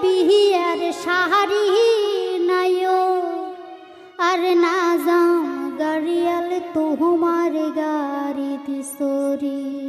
বিহিয়ার সাহারি নায়ো আর না যাম গাড়িয়াল তোমার গাড়ি দিশরী